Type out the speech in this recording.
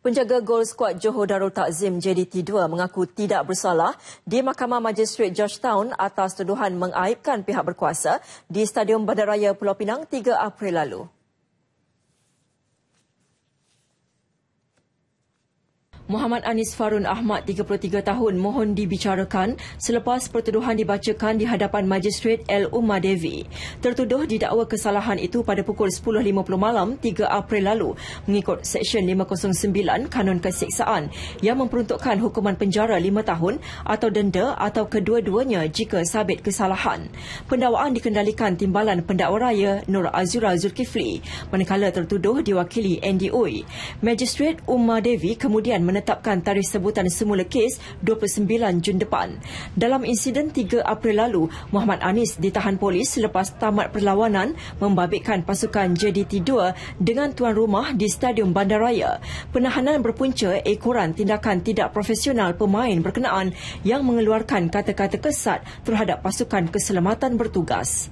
Penjaga gol skuad Johor Darul Takzim JDT2 mengaku tidak bersalah di Mahkamah Magistrate Georgetown atas tuduhan mengaibkan pihak berkuasa di Stadium Bandaraya Pulau Pinang 3 April lalu. Muhammad Anis Farun Ahmad, 33 tahun, mohon dibicarakan selepas pertuduhan dibacakan di hadapan Magistrate L. Umar Devi. Tertuduh didakwa kesalahan itu pada pukul 10.50 malam 3 April lalu mengikut Seksyen 509 Kanun Keseksaan yang memperuntukkan hukuman penjara 5 tahun atau denda atau kedua-duanya jika sabit kesalahan. Pendakwaan dikendalikan Timbalan Pendakwa Raya Nur Azura Zulkifli manakala tertuduh diwakili Andy Oi. Magistrate Umar Devi kemudian menetapkan menetapkan tarikh sebutan semula kes 29 Jun depan. Dalam insiden 3 April lalu, Muhammad Anis ditahan polis selepas tamat perlawanan membabitkan pasukan JDT2 dengan tuan rumah di Stadium Bandaraya. Penahanan berpunca ekoran tindakan tidak profesional pemain berkenaan yang mengeluarkan kata-kata kesat terhadap pasukan keselamatan bertugas.